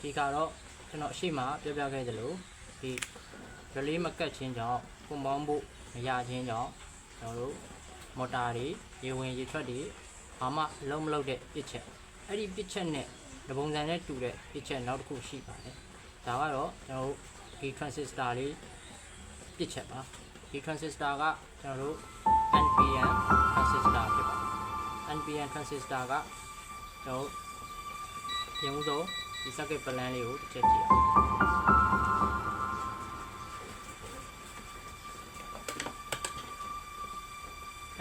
ဒီကတော့ကျွန်တော်အရှိမပြောပြခဲ့သလိုဒီ relay မကတ်ခြင်းကြောင့်ပုံပေါင်းဖို့မရခြင်းကြောင့်ကျွန်တော်တို့မော်တာတွေရေဝင်ရေထွက်တွေဘာမှအလုံးမလုံးတဲ့ပစ်ချက်အဲ့ဒီပစ်ချက်နဲ့ဒီပုံစံနဲ့တူတဲ့ပစ်ချက်နောက်တစ်ခုရှိပါတယ်ဒါကတော့ကျွန်တော်တို့ဒီ transistor လေးပစ်ချက်ပါဒီ transistor ကကျွန်တော်တို့ NPN transistor ဖြစ်ပါတယ် NPN transistor ကကျွန်တော်တို့ရင်ဦးဆုံး ဒီ circuit plan လေးကိုတစ်ချက်ကြည့်အောင်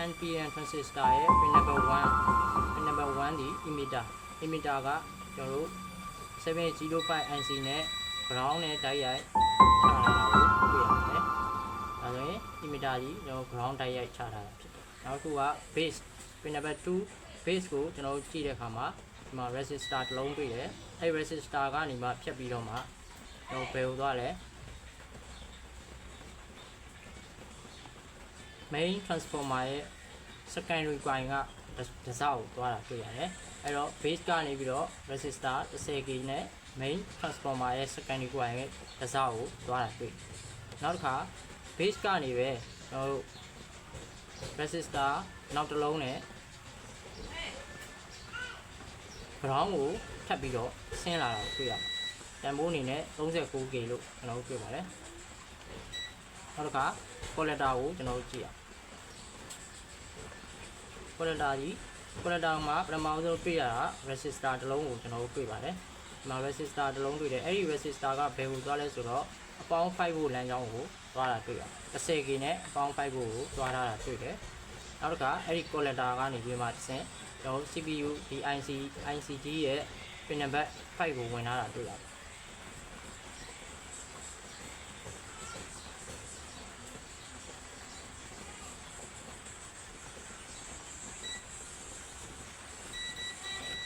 NPN transistor ရဲ့ pin number 1 pin number 1ဒီ emitter emitter ကကျွန်တော်တို့705 IC နဲ့ ground နဲ့တိုက်ရိုက်ချထားတာကိုတွေ့ရပါတယ်။ဒါဆိုရင် emitter ကြီးကျွန်တော် ground တိုက်ရိုက်ချထားတာဖြစ်တယ်။နောက်တစ်ခုက base pin number 2 base ကိုကျွန်တော်တို့ကြည့်တဲ့အခါမှာ ဒီမှာ resistor တစ်လုံးတွေ့တယ်။အဲဒီ resistor ကနေမှဖြတ်ပြီးတော့မှကျွန်တော်ဘယ်ကိုသွားလဲ main transformer ရဲ့ secondary coil ကတစ်စကိုသွားတာတွေ့ရတယ်။အဲ့တော့ base ကနေပြီးတော့ resistor 10k နဲ့ main transformer ရဲ့ secondary coil ရဲ့တစ်စကိုသွားတာတွေ့။နောက်တစ်ခါ base ကနေပဲကျွန်တော်တို့ resistor နောက်တစ်လုံးနဲ့ ground ကိုထပ်ပြီးတော့ဆင်းလာတာကိုတွေ့ရပါတယ်။တန်ဖိုးအနေနဲ့ 39k လို့ကျွန်တော်တို့တွေ့ပါတယ်။နောက်တစ်ခါ collector ကိုကျွန်တော်တို့ကြည့်ရအောင် collector ကြီး collector မှာပထမဆုံးတွေ့ရတာ resistor တစ်လုံးကိုကျွန်တော်တို့တွေ့ပါတယ်ဒီမှာ resistor တစ်လုံးတွေ့တယ်အဲ့ဒီ resistor ကဘယ်ကိုသွားလဲဆိုတော့အပေါင်း5ဖို့လမ်းကြောင်းကိုသွားတာတွေ့ရ 10k နဲ့အပေါင်း5ဖို့ကိုသွားထားတာတွေ့တယ် နောက်တစ်ခါအဲ့ဒီ collector ကနေပြီးမှတစ်ဆင့်ကျွန်တော်တို့ CPU ဒီ IC ICG ရဲ့ pin number 5ကိုဝင်ထားတာတွေ့ရတယ်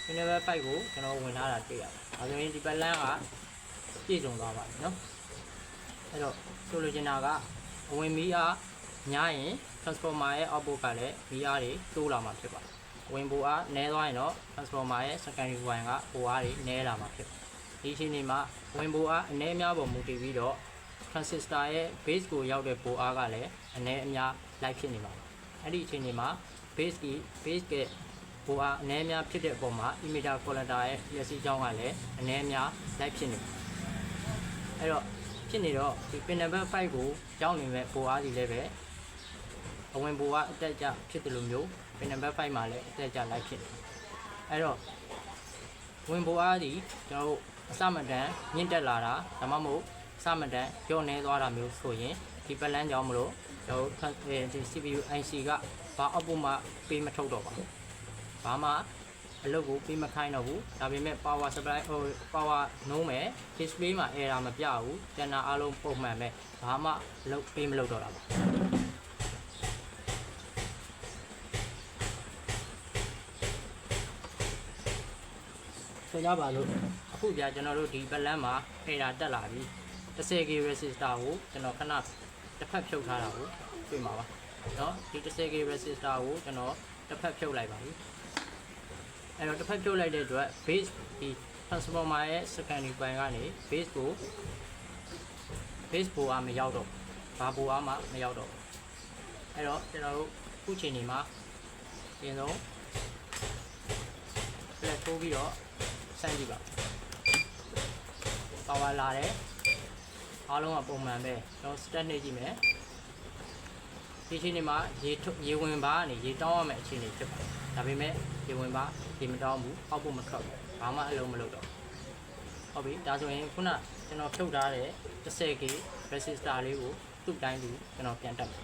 ဒီ level 5ကိုကျွန်တော်ဝင်ထားတာတွေ့ရတယ်။ဒါဆိုရင်ဒီပတ်လန်းကပြည့်စုံသွားပါပြီနော်။အဲ့တော့ဆိုလိုချင်တာကအဝင်မီအားညားရင် transformer ရဲ့ output ကလည်းမီအားတွေတိုးလာမှာဖြစ်ပါတယ်။ဝင်ပိုအားနည်းသွားရင်တော့ transformer ရဲ့ secondary wire ကပိုအားတွေနည်းလာမှာဖြစ်ပါတယ်။ဒီအချိန်ဒီမှာဝင်ပိုအားအနည်းအများပေါ်မူတည်ပြီးတော့ transistor ရဲ့ base ကိုရောက်တဲ့ပိုအားကလည်းအနည်းအများလိုက်ဖြစ်နေမှာပါ။အဲ့ဒီအချိန်ဒီမှာ base က base ကဟိုအားအနည်းအများဖြစ်တဲ့အပေါ်မှာ emitter collector ရဲ့ပျက်စီးကြောင်းကလည်းအနည်းအများလိုက်ဖြစ်နေတယ်။အဲ့တော့ဖြစ်နေတော့ဒီ pin number 5ကိုကြောင်းနေမဲ့ဟိုအားစီလည်းပဲ အဝင်ဘိုအားအတက်ကြဖြစ်တယ်လို့မျိုး pin number 5မှာလည်းအတက်ကြလိုက်ဖြစ်တယ်။အဲ့တော့ဝင်ဘိုအားဒီကျွန်တော်တို့အစမတန်မြင့်တက်လာတာဒါမှမဟုတ်အစမတန်ကျော့နေသွားတာမျိုးဆိုရင်ဒီပလန်းကြောင့်မလို့ကျွန်တော်တို့ဒီ CPU IC ကဘာအောက်ပို့မှပေးမထုတ်တော့ပါဘူး။ဘာမှအလုပ်ကိုပေးမခိုင်းတော့ဘူးဒါပေမဲ့ power supply ဟို power နှုံးမယ် display မှာ error မပြဘူးကျန်တာအားလုံးပုံမှန်ပဲဘာမှအလုပ်ပေးမလုပ်တော့တာပါ ဆိုကြပါလို့အခုပြကျွန်တော်တို့ဒီ balance မှာ error တက်လာပြီ 10k resistor ကိုကျွန်တော်ခဏတစ်ဖက်ဖြုတ်ထားတာကိုတွေ့မှာပါเนาะဒီ 10k resistor ကိုကျွန်တော်တစ်ဖက်ဖြုတ်လိုက်ပါပြီ အဲ့တော့တစ်ဖက်ပြုတ်လိုက်တဲ့အတွက် base ဒီ transformer ရဲ့ secondary coil ကနေ base ကို base ဘိုအားမရောက်တော့ဘာဘိုအားမှမရောက်တော့ဘူးအဲ့တော့ကျွန်တော်တို့ခုချိန်ဒီမှာအရင်ဆုံး flat ထိုးပြီးတော့ စမ်းကြည့်ပါ power လာတယ်အားလုံးကပုံမှန်ပဲကျွန်တော် step နှိပ်ကြည့်မယ်ဒီချိန်ဒီမှာရေထုတ်ရေဝင်ပါကနေရေတောင်းရမယ့်အခြေအနေဖြစ်ပါတယ်ဒါပေမဲ့ရေဝင်ပါရေမတောင်းဘူးအောက်ဖို့မထွက်ဘူးဘာမှအလုံးမလုပ်တော့ဘူးဟုတ်ပြီဒါဆိုရင်ခုနကျွန်တော်ဖြုတ်ထားတဲ့ 10k resistor လေးကိုသူ့တိုင်းသူကျွန်တော်ပြန်တက်မယ်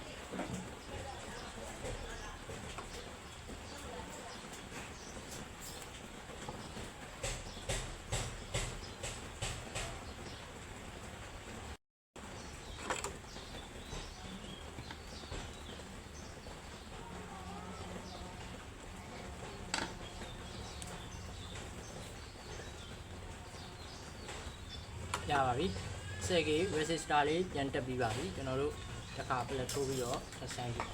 ရပါပြီ 10k resistor လေးပြန်တက်ပြီးပါပြီကျွန်တော်တို့တစ်ခါပလက်ထိုးပြီးတော့ဆက်ဆိုင်ကြည့်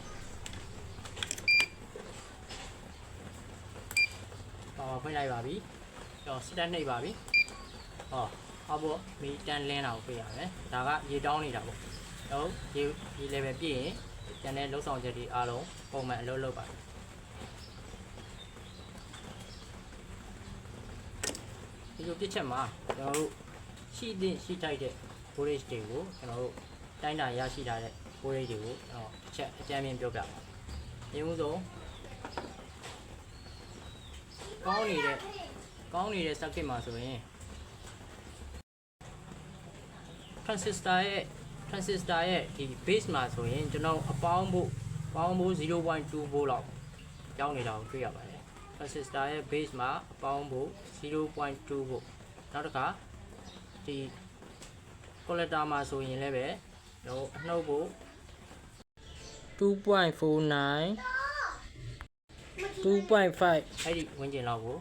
ပါပါဖွင့်လိုက်ပါပြီကျွန်တော် step နှိပ်ပါပြီဟောအောက်ပေါ်မီတန်လင်းတာကိုပြရမယ်ဒါကရေတောင်းနေတာပေါ့တော့ရေရေ level ပြည့်ရင်ကျန်တဲ့လုံဆောင်ချက်တွေအားလုံးပုံမှန်အလုပ်လုပ်ပါတယ်ဒီလိုပြစ်ချက်မှာကျွန်တော်တို့ ရှိတဲ့ရှိထိုက်တဲ့ voltage တွေကိုကျွန်တော်တို့တိုင်းတာရရှိထားတဲ့ voltage တွေကိုကျွန်တော်တစ်ချက်အကြမ်းမြင်ပြောပြပါမယ်။ဒီဥဆုံးကောင်းနေတဲ့ကောင်းနေတဲ့ circuit မှာဆိုရင် transistor ရဲ့ transistor ရဲ့ဒီ base မှာဆိုရင်ကျွန်တော်အပေါင်းဖို့ပေါင်းဖို့0.2 volt လောက်ကြောင်းနေတာကိုတွေ့ရပါတယ် transistor ရဲ့ base မှာအပေါင်းဖို့0.2 volt နောက်တစ်ခါ ဒီ collector မှာဆိုရင်လည်းပဲကျွန်တော်အနှုတ်ဖို့2.49 2.5အဲ့ဒီဝန်းကျင်လောက်ကို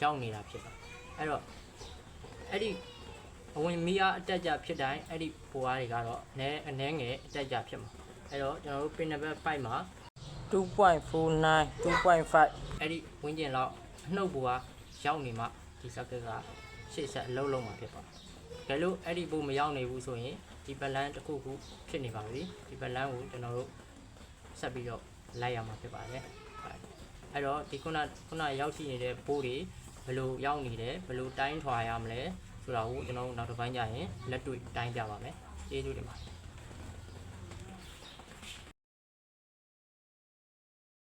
ရောက်နေတာဖြစ်ပါတယ်အဲ့တော့အဲ့ဒီအဝင်မီအားအတက်ကြဖြစ်တိုင်းအဲ့ဒီဘွားတွေကတော့အနည်းအနည်းငယ်အတက်ကြဖြစ်မှာအဲ့တော့ကျွန်တော်တို့ pin number 5မှာ2.49 2.5အဲ့ဒီဝန်းကျင်လောက်အနှုတ်ဘွားရောက်နေမှဒီ circuit ကရှေ့ဆက်အလုံးလုံးမှာဖြစ်ပါတယ်။ ဒါလို့အဲ့ဒီဘုံမရောက်နေဘူးဆိုရင်ဒီ balance တစ်ခုခုဖြစ်နေပါပြီ။ဒီ balance ကိုကျွန်တော်တို့ဆက်ပြီးတော့လိုက်ရမှာဖြစ်ပါတယ်။ဟုတ်အဲ့တော့ဒီခုနခုနရောက်ရှိနေတဲ့ဘိုးတွေဘယ်လိုရောက်နေတယ်ဘယ်လိုတိုင်းထွာရမလဲဆိုတာကိုကျွန်တော်တို့နောက်တစ်ပိုင်းကျရင်လက်တွေ့တိုင်းပြပါမယ်။ကျေးဇူးတင်ပါတယ်